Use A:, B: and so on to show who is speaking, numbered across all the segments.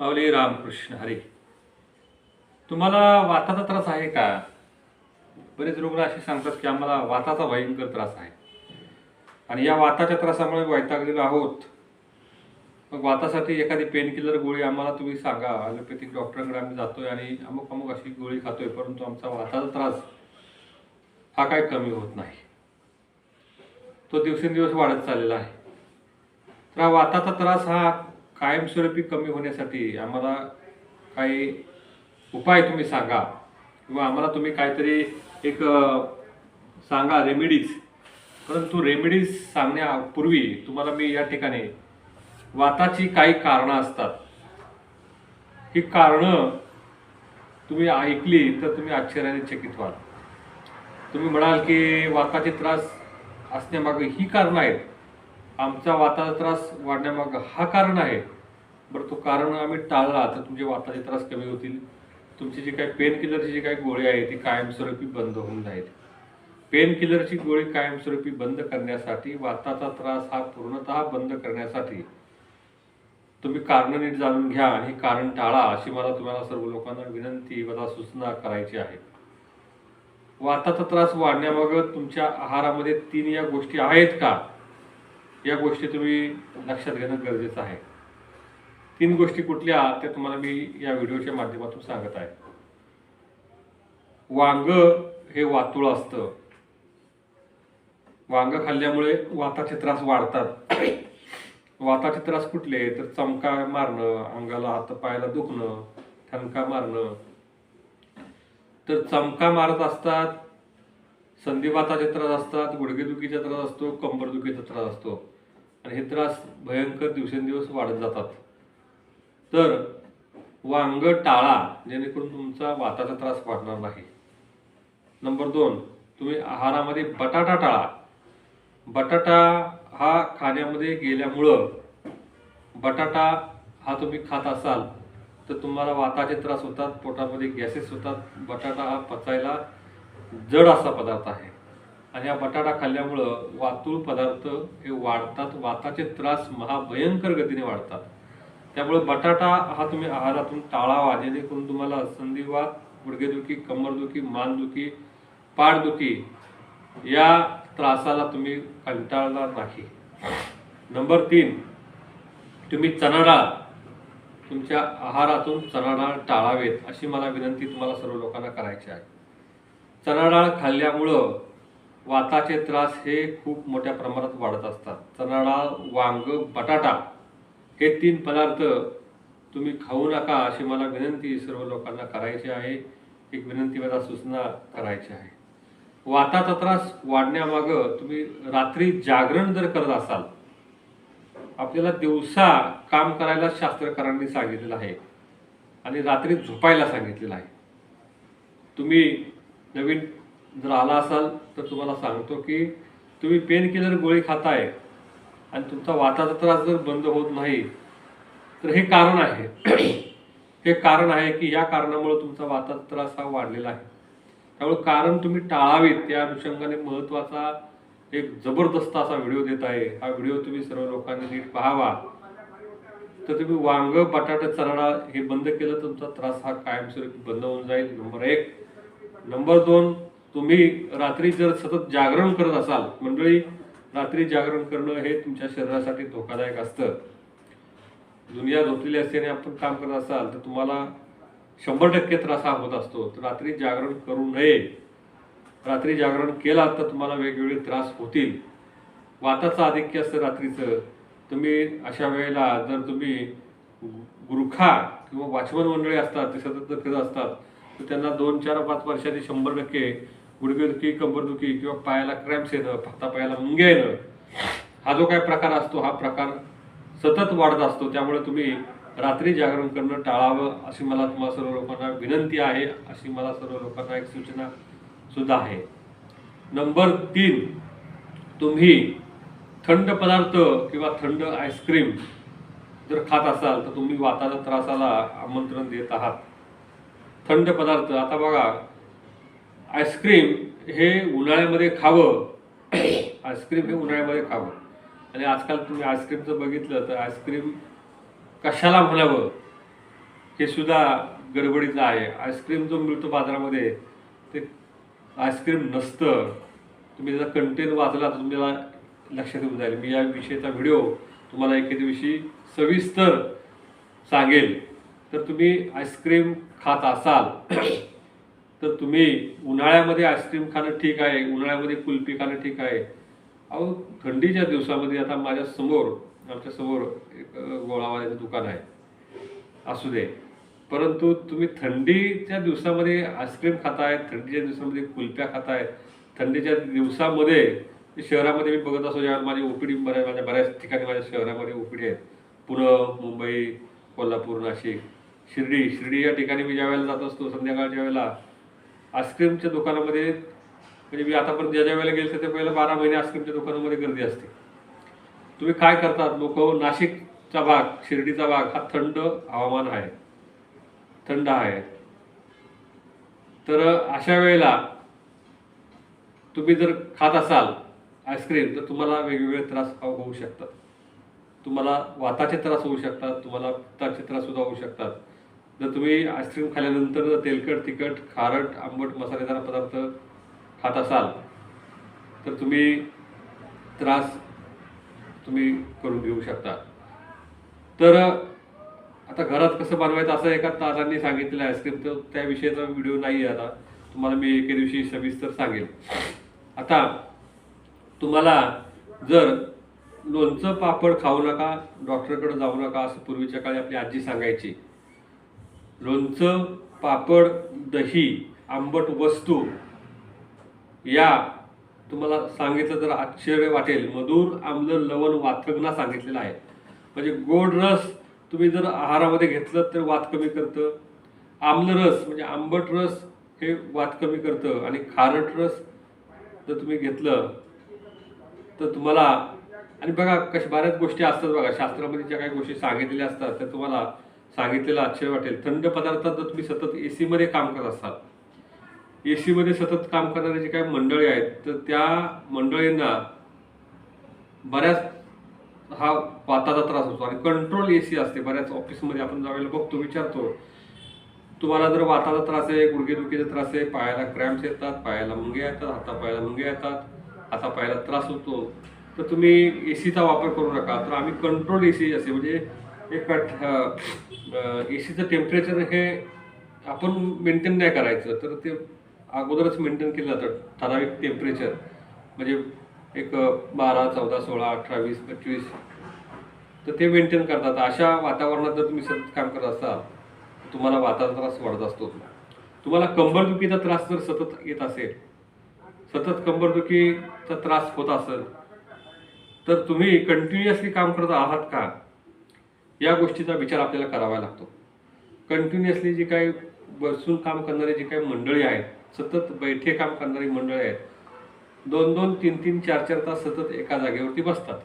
A: माऊली रामकृष्ण हरी. तुम्हाला वाताचा त्रास आहे का? बरेच रुग्ण असे सांगतात की आम्हाला वाताचा भयंकर त्रास आहे. आणि या वाताच्या त्रासामुळे वैतागलेलो आहोत. मग वातासाठी एखादी पेनकिलर गोळी आम्हाला तुम्ही सांगा. ॲलोपॅथिक डॉक्टरांकडे आम्ही जातोय आणि अमुक अमुक अशी गोळी खातोय परंतु आमचा वाताचा त्रास हा काय कमी होत नाही. तो दिवसेंदिवस वाढत चाललेला आहे. तर हा वाताचा त्रास हा कायमस्वरूपी कमी होण्यासाठी आम्हाला काही उपाय तुम्ही सांगा. किंवा आम्हाला तुम्ही काहीतरी एक सांगा रेमेडीज परंतु रेमेडीज सांगण्यापूर्वी तुम्हाला मी या ठिकाणी वाताची काही कारणं असतात. ही कारणं तुम्ही ऐकली तर तुम्ही आश्चर्याने चकित व्हाल. तुम्ही म्हणाल की वाताचे त्रास असण्यामागे ही कारणं आहेत. आमचा वाताचा त्रास वाढण्यामागं हा कारण आहे. बरं तो कारण आम्ही टाळला तर तुमचे वाताचे त्रास कमी होतील. तुमची जी काही पेन किलरची जी काही गोळी आहे ती कायमस्वरूपी बंद होऊन जाईल. पेन किलरची गोळी कायमस्वरूपी बंद करण्यासाठी वाताचा त्रास हा पूर्णतः बंद करण्यासाठी तुम्ही कारणं नीट जाणून घ्या आणि हे कारण टाळा अशी मला तुम्हाला सर्व लोकांना विनंती व सूचना करायची आहे. वाताचा त्रास वाढण्यामागं तुमच्या आहारामध्ये तीन या गोष्टी आहेत का? या गोष्टी तुम्ही लक्षात घेणं गरजेचं आहे. तीन गोष्टी कुठल्या त्या तुम्हाला मी या व्हिडिओच्या माध्यमातून सांगत आहे. वांग हे वातुळ असतं. वांग खाल्ल्यामुळे वाताचे त्रास वाढतात. वाताचे त्रास कुठले? तर चमका मारणं अंगाला हात पायाला दुखणं ठणका मारणं. तर चमका मारत असतात संधिवाताचे त्रास असतात गुडघेदुखीचा त्रास असतो कंबरदुखीचा त्रास असतो. आणि हे त्रास भयंकर दिवसेंदिवस वाढत जातात. तर वांग टाळा जेणेकरून तुमचा वाताचा त्रास वाढणार नाही. नंबर दोन तुम्ही आहारामध्ये बटाटा टाळा. बटाटा हा खाण्यामध्ये गेल्यामुळं बटाटा हा तुम्ही खात असाल तर तुम्हाला वाताचे त्रास होतात पोटामध्ये गॅसेस होतात. बटाटा हा पचायला जड असा पदार्थ आहे. आणि हा बटाटा खाल्ल्यामुळं वातूळ पदार्थ हे वाढतात वाताचे त्रास महाभयंकर गतीने वाढतात. त्यामुळे बटाटा हा तुम्ही आहारातून टाळावा जेणेकरून तुम्हाला संधिवात गुडघेदुखी कमरदुखी मानदुखी पाठदुखी या त्रासाला तुम्ही कंटाळणार नाही. नंबर तीन तुम्ही चणा डाळ तुमच्या आहारातून चणा डाळ टाळावेत अशी मला विनंती तुम्हाला सर्व लोकांना करायची आहे. चणा डाळ खाल्ल्यामुळं वाताचे त्रास हे खूप मोठ्या प्रमाणात वाढत असतात. चणा डाळ वांग बटाटा हे तीन पदार्थ तुम्ही खाऊ नका अशी मला विनंती सर्व लोकांना करायची आहे. एक विनंती मला सूचना करायची आहे. वाताचा त्रास वाढण्यामागं तुम्ही रात्री जागरण जर करत असाल आपल्याला दिवसा काम करायला शास्त्रकारांनी सांगितलेलं आहे आणि रात्री झोपायला सांगितलेलं आहे. तुम्ही नवीन जर आला असाल तर तुम्हाला सांगतो की तुम्ही पेन किलर गोळी खाताय. आणि तुमचा वाताचा त्रास जर बंद होत नाही तर हे कारण आहे. हे कारण आहे की या कारणामुळे तुमचा वाताचा त्रास हा वाढलेला आहे. त्यामुळे कारण तुम्ही टाळावेत. त्या अनुषंगाने महत्त्वाचा एक जबरदस्त असा व्हिडिओ देत आहे. हा व्हिडिओ तुम्ही सर्व लोकांनी नीट पाहावा. तर तुम्ही वांग बटाटा चराडा हे बंद केलं तुमचा त्रास हा कायमस्वरूपी बंद होऊन जाईल. नंबर एक. नंबर दोन तुम्ही रात्री जर सतत जागरण करत असाल मंडळी रात्री जागरण करणं हे तुमच्या शरीरासाठी धोकादायक असतं. दुनिया झोपलेली असते आणि आपण काम करत असाल तर तुम्हाला शंभर टक्के त्रास हा होत असतो. तर रात्री जागरण करू नये. रात्री जागरण केलात तर तुम्हाला वेगवेगळे त्रास होतील. वाताचं आधिक्य असतं रात्रीचं. तुम्ही अशा वेळेला जर तुम्ही गुरुखा किंवा वाचमन मंडळी असतात ते सतत करत असतात तर त्यांना दोन चार पाच वर्षांनी शंभर टक्के गुडघेदुखी कंबरदुखी किंवा पायाला क्रॅम्प्स येणं फक्ता पायाला मुंग्या येणं हा जो काय प्रकार असतो हा प्रकार सतत वाढत असतो. त्यामुळे तुम्ही रात्री जागरण करणं टाळावं अशी मला तुम्हाला सर्व लोकांना विनंती आहे अशी मला सर्व लोकांना एक सूचना सुद्धा आहे. नंबर तीन तुम्ही थंड पदार्थ किंवा थंड आईस्क्रीम जर खात असाल तर तुम्ही वाताच्या त्रासाला आमंत्रण देत आहात. थंड पदार्थ आता बघा आईस्क्रीम हे उन्हाळ्यामध्ये खावं. आईस्क्रीम हे उन्हाळ्यामध्ये खावं. आणि आजकाल तुम्ही आईस्क्रीमचं बघितलं तर आईस्क्रीम कशाला म्हणावं? हे सुद्धा गडबडीचं आहे. आईस्क्रीम जो मिळतो बाजारामध्ये ते आईस्क्रीम नसतं. तुम्ही त्याचा कंटेंट वाचला तर तुम्हाला लक्षात येऊन जाईल. मी या विषयाचा व्हिडिओ तुम्हाला एके दिवशी सविस्तर सांगेल. तर तुम्ही आईस्क्रीम खात असाल तर तुम्ही उन्हाळ्यामध्ये आईस्क्रीम खाणं ठीक आहे उन्हाळ्यामध्ये कुल्फी खाणं ठीक आहे. अहो थंडीच्या दिवसामध्ये आता माझ्यासमोर आमच्यासमोर एक गोळावाल्याचं दुकान आहे. असू दे. परंतु तुम्ही थंडीच्या दिवसामध्ये आईस्क्रीम खाताय थंडीच्या दिवसामध्ये कुल्फ्या खाताय थंडीच्या दिवसामध्ये शहरामध्ये मी बघत असतो ज्यावेळेला माझी ओपीडी बऱ्याच माझ्या बऱ्याच ठिकाणी माझ्या शहरामध्ये ओपीडी आहेत पुणे मुंबई कोल्हापूर नाशिक शिर्डी शिर्डी या ठिकाणी मी ज्या वेळेला जात असतो संध्याकाळच्या वेळेला आईस्क्रीमच्या दुकानामध्ये म्हणजे मी आतापर्यंत ज्या ज्या वेळेला गेले ते पहिलं बारा महिने आईस्क्रीमच्या दुकानामध्ये गर्दी असते. तुम्ही काय करतात? लोक नाशिकचा भाग शिर्डीचा भाग हा थंड हवामान आहे. थंड आहे. तर अशा वेळेला तुम्ही जर खात असाल आईस्क्रीम तर तुम्हाला वेगवेगळे त्रास हो-, होऊ शकतात. तुम्हाला वाताचे त्रास होऊ शकतात तुम्हाला पित्ताचे त्रास सुद्धा होऊ शकतात. जर तुम्ही आईस्क्रीम खाल्ल्यानंतर जर तेलकट तिखट खारट आंबट मसालेदार पदार्थ खात असाल तर तुम्ही त्रास तुम्ही करून घेऊ शकता. तर आता घरात कसं बनवायचं असं एका तासांनी सांगितलेलं आईस्क्रीम तर त्याविषयीचा व्हिडिओ नाही आहे आता. तुम्हाला मी एके दिवशी सविस्तर सांगेल. आता तुम्हाला जर लोणचं पापड खाऊ नका डॉक्टरकडे जाऊ नका असं पूर्वीच्या काळी आपली आजी सांगायची लोणचं पापड दही आंबट वस्तू या तुम्हाला सांगितलं तर आश्चर्य वाटेल. मधुर आम्ल लवण वाथकना सांगितलेलं आहे. म्हणजे गोड रस तुम्ही जर आहारामध्ये घेतलं तर वात कमी करतं. आम्ल रस म्हणजे आंबट रस हे वात कमी करतं. आणि खारट रस जर तुम्ही घेतलं तर तुम्हाला आणि बघा कशा बऱ्याच गोष्टी असतात बघा. शास्त्रामध्ये ज्या काही गोष्टी सांगितलेल्या असतात त्या तुम्हाला सांगितलेलं आश्चर्य वाटेल. थंड पदार्थात जर तुम्ही सतत ए सीमध्ये काम करत असाल ए सीमध्ये सतत काम करणारे जे काही मंडळी आहेत तर त्या मंडळींना बऱ्याच हा वाताचा त्रास होतो आणि कंट्रोल ए सी असते. बऱ्याच ऑफिसमध्ये आपण ज्यावेळेला बघतो विचारतो तुम्हाला जर वाताचा त्रास आहे गुडघेदुखीचा त्रास आहे पायाला क्रॅम्प्स येतात पायाला मुंग्या येतात हातापायाला मुंग्या येतात हातापायाला त्रास होतो तर तुम्ही ए सीचा वापर करू नका. तर आम्ही कंट्रोल ए सी असे म्हणजे एक ए सीचं टेम्परेचर हे आपण मेंटेन नाही करायचं. तर ते अगोदरच मेंटेन केलं जातं. ठराविक टेम्परेचर म्हणजे एक बारा चौदा सोळा अठरा वीस पंचवीस. तर ते मेंटेन करतात. अशा वातावरणात जर तुम्ही सतत काम करत असाल तुम्हाला वाताचा त्रास वाढत असतो. तुम्हाला कंबरदुखीचा त्रास जर सतत येत असेल सतत कंबरदुखीचा त्रास होत असेल तर तुम्ही कंटिन्युअसली काम करत आहात का? या गोष्टीचा विचार आपल्याला करावा लागतो. कंटिन्युअसली जी काही बसून काम करणारी जी काही मंडळी आहेत सतत बैठे काम करणारी मंडळी आहेत दोन दोन तीन तीन चार चार तास सतत एका जागेवरती बसतात.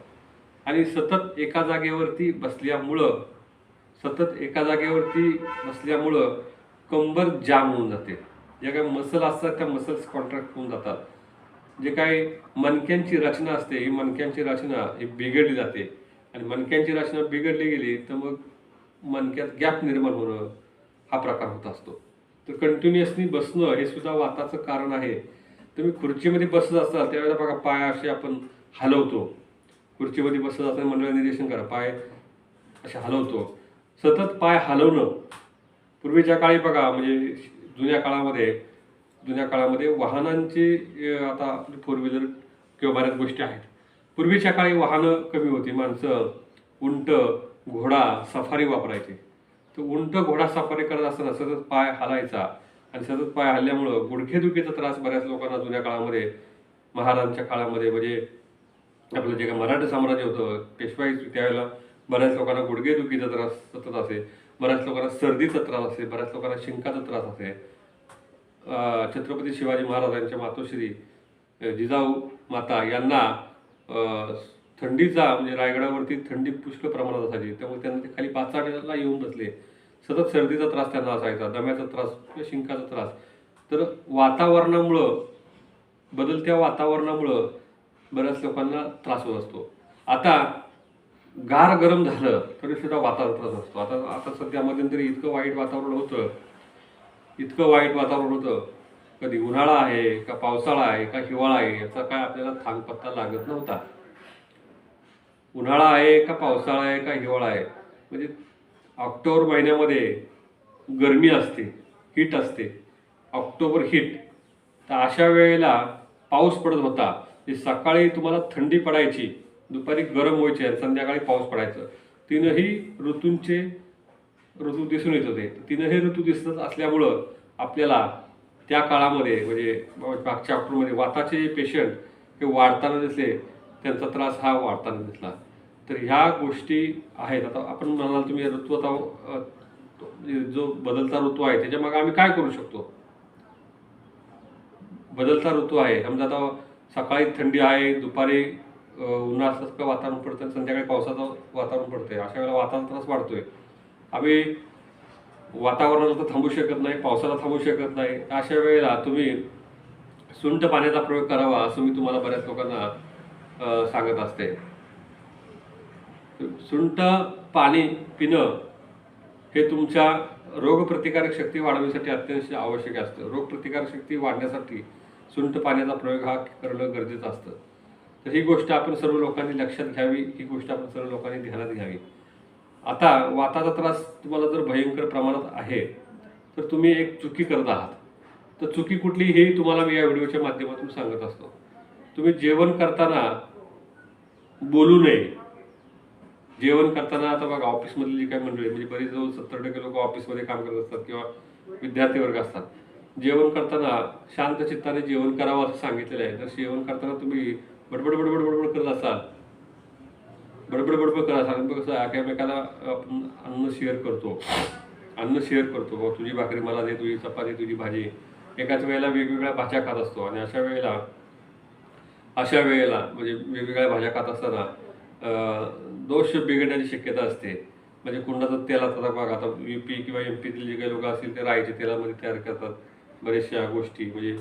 A: आणि सतत एका जागेवरती बसल्यामुळं सतत एका जागेवरती बसल्यामुळं कंबर जाम होऊन जाते. ज्या काही मसल असतात त्या मसल्स कॉन्ट्रॅक्ट होऊन जातात. जे काही मणक्यांची रचना असते ही मणक्यांची रचना ही बिघडली जाते. आणि मणक्यांची रचना बिघडली गेली तर मग मणक्यात गॅप निर्माण होणं हा प्रकार होत असतो. तर कंटिन्युअसली बसणं हे सुद्धा वाताचं कारण आहे. तुम्ही खुर्चीमध्ये बसत असाल त्यावेळेला बघा पाय असे आपण हलवतो. खुर्चीमध्ये बसत असताना मंडळ निरीक्षण करा पाय असे हलवतो. सतत पाय हलवणं. पूर्वीच्या काळी बघा म्हणजे जुन्या काळामध्ये जुन्या काळामध्ये वाहनांची आता आपली फोर व्हीलर किंवा बऱ्याच गोष्टी आहेत. पूर्वीच्या काळी वाहनं कमी होती. माणसं उंट घोडा सफारी वापरायचे. तर उंट घोडा सफारी करत असताना सतत पाय हलायचा. आणि सतत पाय हल्ल्यामुळं गुडघेदुखीचा त्रास बऱ्याच लोकांना जुन्या काळामध्ये महाराजांच्या काळामध्ये म्हणजे आपलं जे काही मराठा साम्राज्य होतं पेशवाई त्यावेळेला बऱ्याच लोकांना गुडघेदुखीचा त्रास सतत असे बऱ्याच लोकांना सर्दीचा त्रास असे बऱ्याच लोकांना शिंकाचा त्रास असे. छत्रपती शिवाजी महाराजांच्या मातोश्री जिजाऊ माता यांना थंडीचा म्हणजे रायगडावरती थंडी पुष्कळ प्रमाणात असायची. त्यामुळे त्यांना ते खाली पाचाट्याला येऊन बसले. सतत सर्दीचा त्रास त्यांना असायचा दम्याचा त्रास किंवा शिंकाचा त्रास. तर वातावरणामुळं बदलत्या वातावरणामुळं बऱ्याच लोकांना त्रास होत असतो. आता गार गरम झालं तरी सुद्धा वातावरण त्रास असतो. आता आता सध्या मध्यंतरी इतकं वाईट वातावरण होतं. इतकं वाईट वातावरण होतं. कधी उन्हाळा आहे का पावसाळा आहे का हिवाळा आहे याचा काय आपल्याला थांगपत्ता लागत नव्हता. उन्हाळा आहे का पावसाळा आहे का हिवाळा आहे. म्हणजे ऑक्टोबर महिन्यामध्ये गरमी असते हीट असते. ऑक्टोबर हीट तर अशा वेळेला पाऊस पडत होता. म्हणजे सकाळी तुम्हाला थंडी पडायची दुपारी गरम व्हायचे आणि संध्याकाळी पाऊस पडायचं. तीनही ऋतूंचे ऋतू दिसून येत होते. तीनही ऋतू दिसत असल्यामुळं आपल्याला त्या काळामध्ये म्हणजे मागच्या ऑक्टोबरमध्ये वाताचे पेशंट हे वाढताना दिसले त्यांचा त्रास हा वाढताना दिसला. तर ह्या गोष्टी आहेत. आता आपण म्हणाल तुम्ही ऋतू आता म्हणजे जो बदलता ऋतू आहे त्याच्यामागे आम्ही काय करू शकतो? बदलता ऋतू आहे. समजा आता सकाळी थंडी आहे दुपारी उन्हाळ्यासारखं वातावरण पडतं संध्याकाळी पावसाचं वातावरण पडतंय. अशा वेळेला वातावरण त्रास वाढतोय. आम्ही वातावरणाला तर थांबू शकत नाही पावसाला थांबू शकत नाही. अशा वेळेला तुम्ही सुंठ पाण्याचा प्रयोग करावा असं मी तुम्हाला बऱ्याच लोकांना सांगत असते. सुंठ पाणी पिणं हे तुमच्या रोगप्रतिकारक शक्ती वाढवण्यासाठी अत्यंत आवश्यक असतं. रोगप्रतिकारक शक्ती वाढण्यासाठी सुंठ पाण्याचा प्रयोग हा करणं गरजेचं असतं. तर ही गोष्ट आपण सर्व लोकांनी लक्षात घ्यावी ही गोष्ट आपण सर्व लोकांनी ध्यानात घ्यावी. आता वाताचा त्रास तुम्हाला जर भयंकर प्रमाणात आहे तर तुम्ही एक चुकी करत आहात. तर चुकी कुठली हे तुम्हाला मी या व्हिडिओच्या माध्यमातून सांगत असतो. तुम्ही जेवण करताना बोलू नये. जेवण करताना आता बघा ऑफिसमधली जी काही मंडळी म्हणजे बरेच जवळ सत्तर टक्के लोक ऑफिसमध्ये काम करत असतात किंवा विद्यार्थी वर्ग असतात. जेवण करताना शांत चित्ताने जेवण करावं असं सांगितलेलं आहे. तर जेवण करताना तुम्ही बडबड बडबड बडबड करत असाल बडबड बडबड करा सांग कसं एकामेकाला आपण अन्न शेअर करतो. अन्न शेअर करतो. तुझी भाकरी मला दे तुझी चपाती तुझी भाजी. एकाच वेळेला वेगवेगळ्या भाज्या खात असतो. आणि अशा वेळेला अशा वेळेला म्हणजे वेगवेगळ्या भाज्या खात असताना दोष बिघडण्याची शक्यता असते. म्हणजे कुंडाचं तेलाचा भाग आता यू पी किंवा एम पीतील जे काही लोक असतील ते राईच्या तेलामध्ये तयार करतात. बऱ्याचशा गोष्टी म्हणजे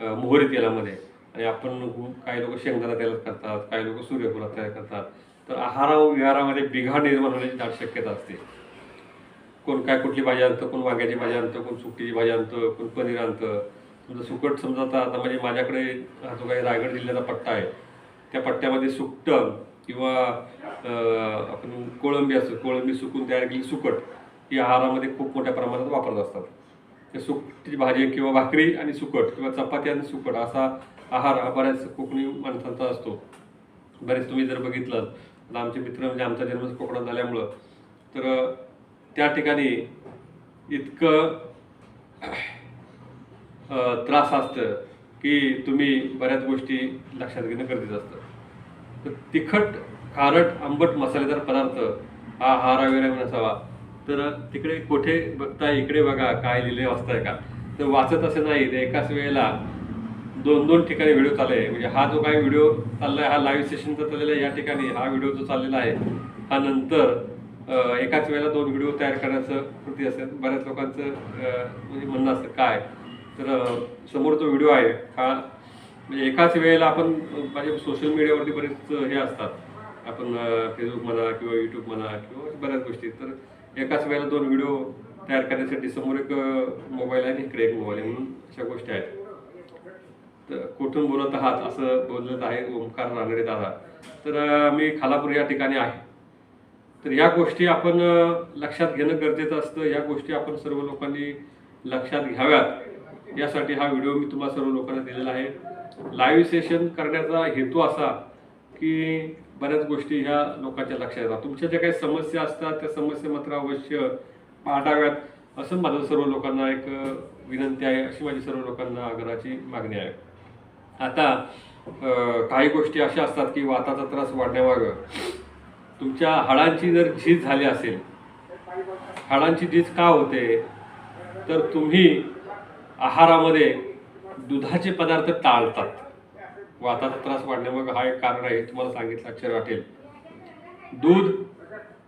A: मोहरी तेलामध्ये. आणि आपण काही लोक शेंगदाणा तेलात करतात काही लोक सूर्यफुलात तयार करतात. तर आहारा विहारामध्ये बिघाड निर्माण होण्याची दाट शक्यता असते. कोण काय कुठली भाजी आणतं कोण वांग्याची भाजी आणतं कोण सुकटीची भाजी आणतं कोण पनीर आणतं. समजा सुकट समजा आता आता म्हणजे माझ्याकडे हा जो काही रायगड जिल्ह्याचा पट्टा आहे त्या पट्ट्यामध्ये सुकटं किंवा आपण कोळंबी असतो कोळंबी सुकून तयार केली सुकट ही आहारामध्ये खूप मोठ्या प्रमाणात वापरत असतात. ते सुकटीची भाजी किंवा भाकरी आणि सुकट किंवा चपाती आणि सुकट असा आहार हा बऱ्याच कोकणी माणसांचा असतो. बरेच तुम्ही जर बघितलं आता आमचे मित्र म्हणजे आमचा जन्म कोकणात झाल्यामुळं. तर त्या ठिकाणी इतकं त्रास असतं की तुम्ही बऱ्याच गोष्टी लक्षात घेणं गरजेचं असतं. तर तिखट खारट आंबट मसालेदार पदार्थ हा आहारा वगैरे नसावा तर तिकडे कुठे बघता इकडे बघा काय लिहिले वाचताय का? तर वाचत असे नाही तर एकाच वेळेला दोन दोन ठिकाणी व्हिडिओ चालले म्हणजे हा जो काही व्हिडिओ चाललाय हा लाईव्ह सेशनचा चाललेला आहे या ठिकाणी हा व्हिडिओ जो चाललेला आहे हा नंतर एकाच वेळेला दोन व्हिडिओ तयार करण्याचं कृती असेल. बऱ्याच लोकांचं म्हणजे म्हणणं असतं काय? तर समोर जो व्हिडिओ आहे. हा म्हणजे एकाच वेळेला आपण म्हणजे सोशल मीडियावरती बरेच हे असतात. आपण फेसबुक म्हणा किंवा यूट्यूब म्हणा किंवा बऱ्याच गोष्टी. तर एकाच वेळेला दोन व्हिडिओ तयार करण्यासाठी समोर एक मोबाईल आहे आणि इकडे एक मोबाईल आहे. म्हणून अशा गोष्टी आहेत. तर कुठून बोलत आहात? असं बोलत आहे ओंकार रांगडे दादा तर मी खालापूर या ठिकाणी आहे. तर या गोष्टी आपण लक्षात घेणं गरजेचं असतं. या गोष्टी आपण सर्व लोकांनी लक्षात घ्याव्यात. यासाठी हा व्हिडिओ मी तुम्हाला सर्व लोकांना दिलेला आहे. लाईव्ह सेशन करण्याचा हेतू असा की बऱ्याच गोष्टी ह्या लोकांच्या लक्षात येतात. तुमच्या ज्या काही समस्या असतात त्या समस्या मात्र अवश्य पाठाव्यात असं माझं सर्व लोकांना एक विनंती आहे. अशी माझी सर्व लोकांना आग्रहाची मागणी आहे. आता काही गोष्टी अशा असतात की वाताचा त्रास वाढण्यामागं तुमच्या हाडांची जर झीज झाली असेल हाडांची झीज का होते? तर तुम्ही आहारामध्ये दुधाचे पदार्थ टाळतात. वाताचा त्रास वाढण्यामागं हा एक कारण आहे तुम्हाला सांगितलं अक्षर वाटेल. दूध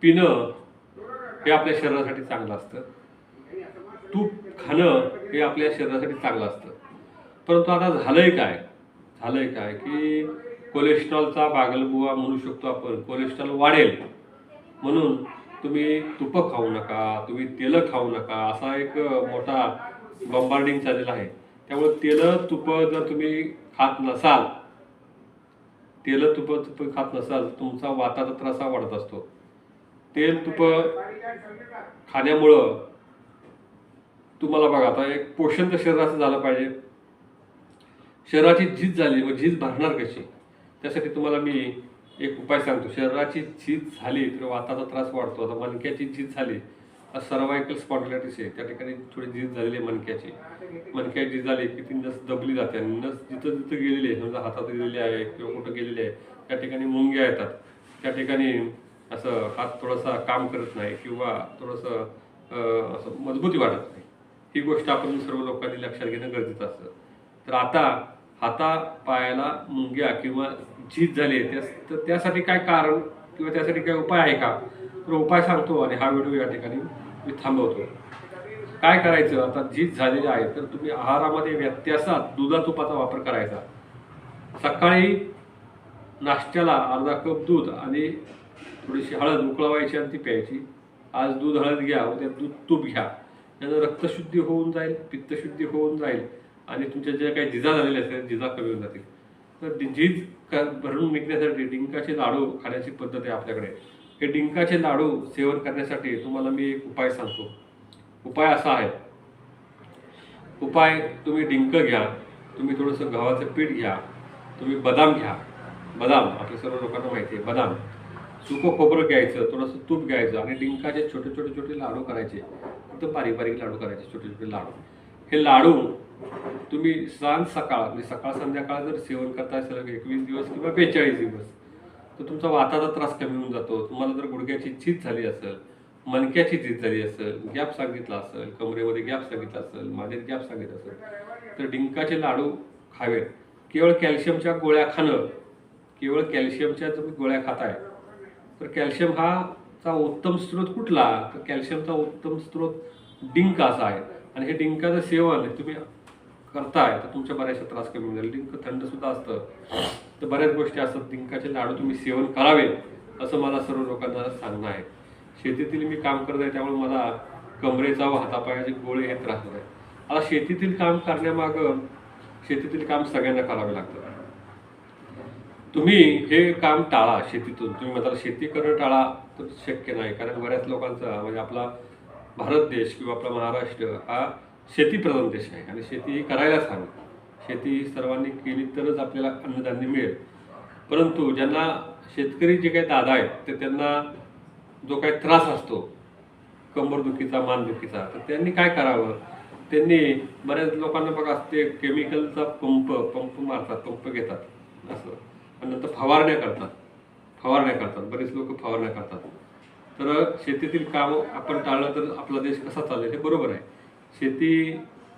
A: पिणं हे आपल्या शरीरासाठी चांगलं असतं. तूप खाणं हे आपल्या शरीरासाठी चांगलं असतं. परंतु आता झालंय काय? झालंय काय की कोलेस्ट्रॉलचा बागलबुवा म्हणू शकतो आपण कोलेस्ट्रॉल वाढेल. म्हणून तुम्ही तुपं खाऊ नका तुम्ही तेलं खाऊ नका असा एक मोठा बॉम्बार्डिंग चाललेला आहे. त्यामुळे तेलं तुपं जर तुम्ही खात नसाल तेलं तुपं तुपं खात नसाल तुमचा वाताचा त्रास हा वाढत असतो. तेल तुपं खाण्यामुळं तुम्हाला बघा आता एक पोषण तर शरीराचं झालं पाहिजे. शरीराची झीज झाली व झीज भरणार कशी? त्यासाठी तुम्हाला मी एक उपाय सांगतो. शरीराची झीज झाली तर वाताचा त्रास वाढतो. आता मणक्याची झीज झाली सर्वायकल स्पॉन्डिलायटिस आहे. त्या ठिकाणी थोडी झीज झालेली आहे मणक्याची. मणक्याची झीज झाली की ती नस दबली जाते आणि नस जिथं जिथं गेलेली आहे समजा हातात गेलेली आहे किंवा कुठं गेलेली आहे त्या ठिकाणी मुंग्या येतात. त्या ठिकाणी असं हात थोडासा काम करत नाही किंवा थोडंसं असं मजबूती वाढत नाही. ही गोष्ट आपण सर्व लोकांनी लक्षात घेणं गरजेचं असतं. तर आता हाता पायाला मुंग्या किंवा झीज झाली आहे त्या तर त्यासाठी काय कारण किंवा त्यासाठी काय उपाय आहे का? तर उपाय सांगतो आणि हा व्हिडिओ या ठिकाणी मी थांबवतो. काय करायचं? आता झीज झालेली आहे तर तुम्ही आहारामध्ये व्यत्यासात दुधा तुपाचा वापर करायचा. सकाळी नाश्त्याला अर्धा कप दूध आणि थोडीशी हळद उकळवायची आणि ती प्यायची. आज दूध हळद घ्या उद्या दूध तूप घ्या. त्यानं रक्तशुद्धी होऊन जाईल पित्तशुद्धी होऊन जाईल. आणि तुमच्या ज्या काही जिजा झालेल्या असतील जिजा कमी होऊन जातील. तर झीज क भरून विकण्यासाठी डिंकाचे लाडू खाण्याची पद्धत आहे आपल्याकडे. हे डिंकाचे लाडू सेवन करण्यासाठी तुम्हाला मी एक उपाय सांगतो. उपाय असा आहे. उपाय तुम्ही डिंक घ्या तुम्ही थोडंसं गव्हाचं पीठ घ्या तुम्ही बदाम घ्या. बदाम आपल्या सर्व लोकांना माहिती आहे बदाम. सुकं खोबरं घ्यायचं थोडंसं तूप घ्यायचं आणि डिंकाचे छोटे छोटे छोटे लाडू करायचे. एकदम बारीक बारीक लाडू करायचे छोटे छोटे लाडू. हे लाडू तुम्ही सांज सकाळ म्हणजे सकाळ संध्याकाळ जर सेवन करता असेल एकवीस दिवस किंवा बेचाळीस दिवस तर तुमचा वाताचा त्रास कमी होऊन जातो. तुम्हाला जर गुडघ्याची झीज झाली असेल मणक्याची चीज झाली असेल गॅप सांगितला असेल कमरेमध्ये गॅप सांगितला असेल माझ्यात गॅप सांगितलं असेल तर डिंकाचे लाडू खावेत. केवळ कॅल्शियमच्या गोळ्या खाणं केवळ कॅल्शियमच्या तुम्ही गोळ्या खाताय तर कॅल्शियम हा चा उत्तम स्रोत कुठला? तर कॅल्शियमचा उत्तम स्रोत डिंक असा आहे. आणि हे डिंकाचं सेवन तुम्ही करताय तर तुमच्या बऱ्याचशा त्रास कमी होईल डिंक थंड सुद्धा असतं. तर बऱ्याच गोष्टी असतात डिंकाचे लाडू तुम्ही सेवन करावे असं मला सर्व लोकांना सांगणं आहे. शेतीतील मी काम करत आहे त्यामुळे मला कमरेचा व हातापायाचे गोळे हे त्रास होत आहे आता शेतीतील काम करण्यामागं शेतीतील काम सगळ्यांना करावे लागतं. तुम्ही हे काम टाळा शेतीतून. तुम्ही म्हणता शेती करणं टाळा तर शक्य नाही. कारण बऱ्याच लोकांचा म्हणजे आपला भारत देश किंवा आपला महाराष्ट्र हा शेतीप्रधान देश आहे. आणि शेती ही करायलाच हवी. शेती ही सर्वांनी केली तरच आपल्याला अन्नधान्य मिळेल. परंतु ज्यांना शेतकरी जे काही दादा आहेत ते त्यांना जो काही त्रास असतो कंबरदुखीचा मानदुखीचा तर त्यांनी काय करावं? त्यांनी बऱ्याच लोकांना बघा ते केमिकलचा पंप पंप मारतात पंप घेतात असं. आणि नंतर फवारण्या करतात. फवारण्या करतात. बरेच लोक फवारण्या करतात. तर शेतीतील काम आपण टाळलं तर आपला देश कसा चालेल हे बरोबर आहे. शेती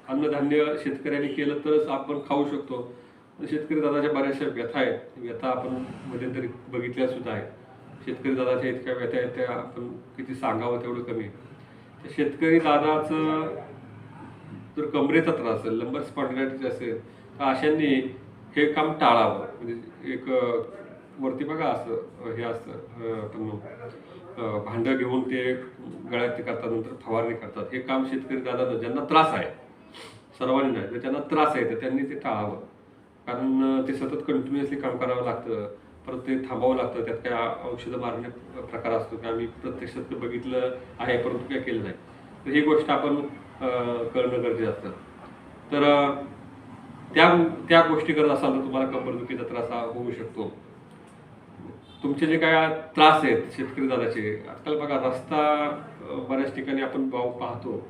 A: अन्नधान्य शेतकऱ्यांनी केलं तरच आपण खाऊ शकतो. शेतकरी दादाच्या बऱ्याचशा व्यथा आहेत. व्यथा आपण मध्यंतरी बघितल्या सुद्धा आहेत. शेतकरी दादाच्या इतक्या व्यथा आहेत त्या आपण किती सांगावं तेवढं कमी आहे. तर शेतकरी दादाचं जर कमरेचा त्रास असेल लंबर स्पॉन्डिलायटिस असेल तर अशांनी हे काम टाळावं. म्हणजे एक वरती बघा असं हे असतं आपण भांडं घेऊन ते गळ्यात ते करतात नंतर फवारणी करतात. हे काम शेतकरी दादा ज्यांना त्रास आहे सर्वांनी नाही तर त्यांना त्रास आहे तर त्यांनी ते टाळावं. कारण ते सतत कंटिन्युअसली काम करावं लागतं परत ते थांबावं लागतं त्यात काय औषधं मारणे प्रकार असतो की आम्ही प्रत्यक्षात ते बघितलं आहे परंतु काय केलं नाही. तर ही गोष्ट आपण करणं गरजेचं असतं. तर त्या त्या गोष्टी करत असाल तर तुम्हाला कंबरदुखीचा त्रास हा होऊ शकतो. तुमचे जे काय त्रास आहेत शेतकरी दादाचे आजकाल बघा रस्ता बऱ्याच ठिकाणी आपण पाहू पाहतो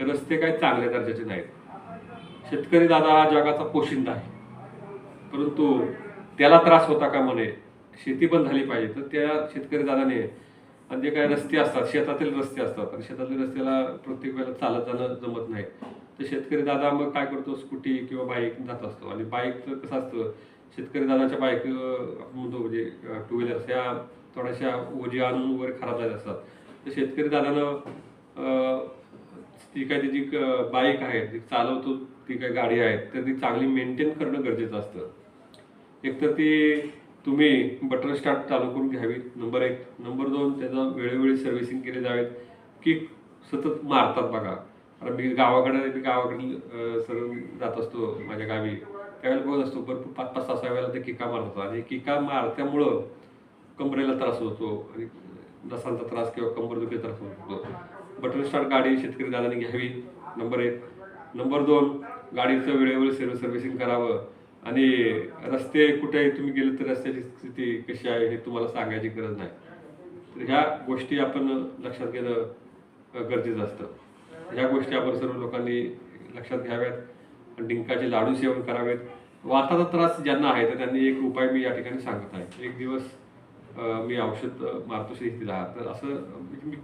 A: रस्ते काय चांगल्या दर्जाचे नाहीत. शेतकरी दादा हा जगाचा पोशिंदा आहे. परंतु त्याला त्रास होता का म्हणे? शेती पण झाली पाहिजे तर त्या शेतकरी दादाने आणि जे काय रस्ते असतात शेतातील रस्ते असतात आणि शेतातील रस्त्याला प्रत्येक वेळेला चालत जाणं जमत नाही. तर शेतकरी दादा मग काय करतो? स्कूटी किंवा बाईक जात असतो. आणि बाईकचं कसं असतं शेतकरी दादाच्या बाईक आपण म्हणतो म्हणजे टू व्हीलर्स ह्या थोड्याशा ओजी आणून वगैरे खराब झाल्या असतात. तर शेतकरी दादानं ती काय त्याची बाईक आहे जी चालवतो ती काय गाडी आहे तर ती चांगली मेंटेन करणं गरजेचं असतं. एकतर ती तुम्ही बटन स्टार्ट चालू करून घ्यावी. नंबर एक. नंबर दोन त्याचं वेळोवेळी सर्व्हिसिंग केले जावेत की सतत मारतात बघा. कारण मी गावाकडे मी गावाकडे सर्व जात असतो माझ्या गावी. त्यावेळेला बघत असतो भरपूर पाच पाच सहा सहा वेळेला ते किका मारतो आणि किका मारत्यामुळं कंबरेला त्रास होतो आणि नसांचा त्रास किंवा कंबरदुखी त्रास होतो. बटन स्टार्ट गाडी शेतकरी दादाने घ्यावी. नंबर एक. नंबर दोन गाडीचं वेळेवर सर्व सर्व्हिसिंग करावं. आणि रस्ते कुठेही तुम्ही गेले तर रस्त्याची स्थिती कशी आहे हे तुम्हाला सांगायची गरज नाही. तर ह्या गोष्टी आपण लक्षात घेणं गरजेचं असतं. ह्या गोष्टी आपण सर्व लोकांनी लक्षात घ्याव्यात. डिंकाचे लाडू सेवन करावेत. वाताचा त्रास ज्यांना आहे तर त्यांनी एक उपाय मी या ठिकाणी सांगत आहे. एक दिवस मी औषध अ, मारतो शेतीला तर असं म्हणजे मी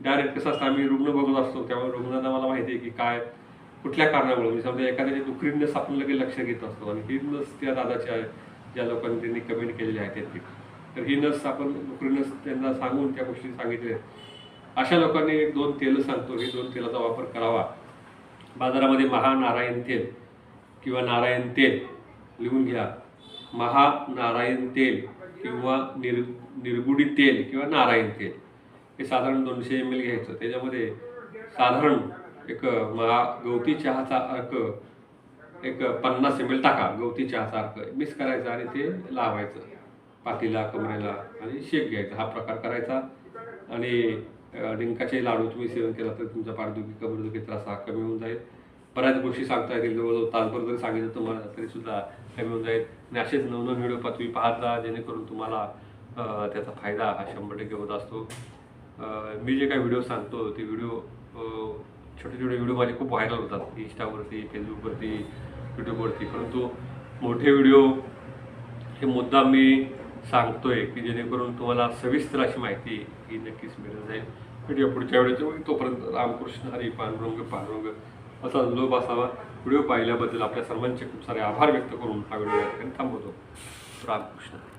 A: डायरेक्ट कसं असतं आम्ही रुग्ण बघत असतो. त्यामुळे रुग्णांना मला माहिती आहे की काय कुठल्या कारणामुळे. म्हणजे समजा एखाद्याची दुखरीनस आपण लगेच लक्ष घेत असतो. आणि ही नस त्या दादाची आहे ज्या लोकांनी त्यांनी कमेंट केलेली आहे त्यांनी. तर ही नस आपण दुखरीनस त्यांना सांगून त्या गोष्टी सांगितल्या. अशा लोकांनी एक दोन तेलं सांगतो. हे दोन तेलाचा वापर करावा. बाजारामध्ये महानारायण तेल किंवा नारायण तेल लिहून घ्या. महानारायण तेल किंवा निर निर्गुडी तेल किंवा नारायण तेल. हे साधारण दोनशे एम एल घ्यायचं. त्याच्यामध्ये साधारण एक महा गवती चहाचा अर्क एक पन्नास एम एल टाका. गवती चहाचा अर्क. मिक्स करायचा आणि ते लावायचं. पातीला कमरेला आणि शेक घ्यायचा. हा प्रकार करायचा. आणि डिंकाचे लाडू तुम्ही सेवन केला तर तुमचा पाठदुखी कबरदुखी त्रास हा कमी होऊन जाईल. बऱ्याच गोष्टी सांगता येतील. जवळजवळ तासभर जरी सांगितलं तुम्हाला तरी सुद्धा कमी होऊन जाईल. आणि असेच नवनवीन व्हिडिओ तुम्ही पाहत जा जेणेकरून तुम्हाला त्याचा फायदा हा शंभर टक्के होत असतो. मी जे काही व्हिडिओ सांगतो ते व्हिडिओ छोटे छोटे व्हिडिओ माझे खूप व्हायरल होतात. इंस्टावरती फेसबुकवरती यूट्यूबवरती परंतु मोठे व्हिडिओ हे मुद्दा मी सांगतोय की जेणेकरून तुम्हाला सविस्तर अशी माहिती ही नक्कीच मिळत जाईल. व्हिडिओ पुढच्या वेळेस तोपर्यंत रामकृष्ण हरी पांडुरंग पांडुरंग असा लोभ असावा. व्हिडिओ पाहिल्याबद्दल आपल्या सर्वांचे खूप सारे आभार व्यक्त करून हा व्हिडिओ या ठिकाणी थांबवतो. रामकृष्ण.